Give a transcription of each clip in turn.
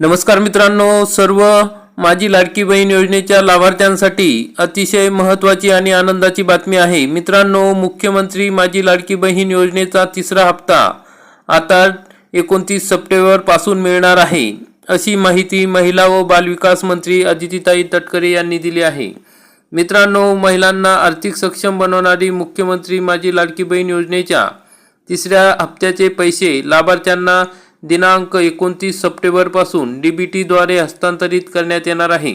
नमस्कार मित्रांनो सर्व माझी लाडकी बहीण योजनेच्या लाभार्थ्यांसाठी अतिशय महत्त्वाची आणि आनंदाची बातमी आहे. मित्रांनो मुख्यमंत्री माझी लाडकी बहीण योजनेचा तिसरा हप्ता आता एकोणतीस सप्टेंबरपासून मिळणार आहे अशी माहिती महिला व बालविकास मंत्री अदितीताई तटकरे यांनी दिली आहे. मित्रांनो महिलांना आर्थिक सक्षम बनवणारी मुख्यमंत्री माझी लाडकी बहीण योजनेच्या तिसऱ्या हप्त्याचे पैसे लाभार्थ्यांना दिनांक एकोणतीस सप्टेंबरपासून डी बी टीद्वारे हस्तांतरित करण्यात येणार आहे.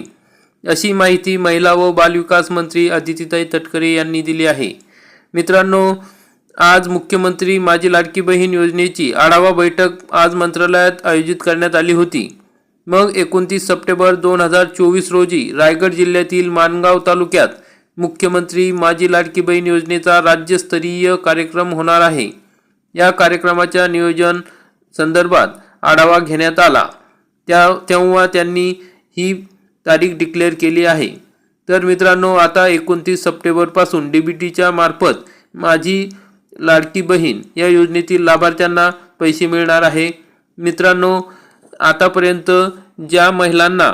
अशी माहिती महिला व बालविकास मंत्री अदितीताई तटकरे यांनी दिली आहे. मित्रांनो आज मुख्यमंत्री माझी लाडकी बहीण योजनेची आढावा बैठक आज मंत्रालयात आयोजित करण्यात आली होती. मग एकोणतीस सप्टेंबर दोन हजार चोवीस रोजी रायगड जिल्ह्यातील माणगाव तालुक्यात मुख्यमंत्री माझी लाडकी बहीण योजनेचा राज्यस्तरीय कार्यक्रम होणार आहे. या कार्यक्रमाच्या नियोजन संदर्भात आढावा घेण्यात आला. त्या तेव्हा त्यांनी ही तारीख डिक्लेअर केली आहे. तर मित्रांनो आता एकोणतीस सप्टेंबरपासून डी बी टीच्या मार्फत माझी लाडकी बहीण या योजनेतील लाभार्थ्यांना पैसे मिळणार आहे. मित्रांनो आतापर्यंत ज्या महिलांना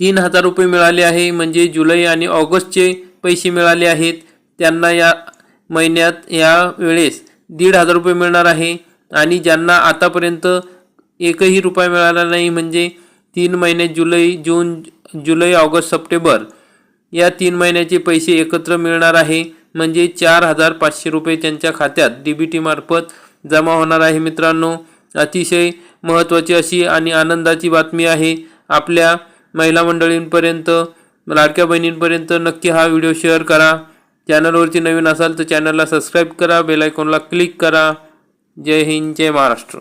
तीन हजार रुपये मिळाले आहे म्हणजे जुलै आणि ऑगस्टचे पैसे मिळाले आहेत त्यांना या महिन्यात या वेळेस दीड हजार रुपये मिळणार आहे. आणि ज्यांना आतापर्यंत एकही रुपया मिळाला नाही म्हणजे तीन महिने जुलै जून जुलै ऑगस्ट सप्टेंबर या तीन महिन्याचे पैसे एकत्र मिळणार आहे. म्हणजे चार हजार पाचशे रुपये त्यांच्या खात्यात डी बी टीमार्फत जमा होणार आहे मित्रांनो. अतिशय महत्त्वाची अशी आणि आनंदाची बातमी आहे. आपल्या महिला मंडळींपर्यंत लाडक्या बहिणींपर्यंत नक्की हा व्हिडिओ शेअर करा. चॅनलवरती नवीन असाल तर चॅनलला सबस्क्राईब करा बेल आयकॉनला क्लिक करा. जय हिंद जय महाराष्ट्र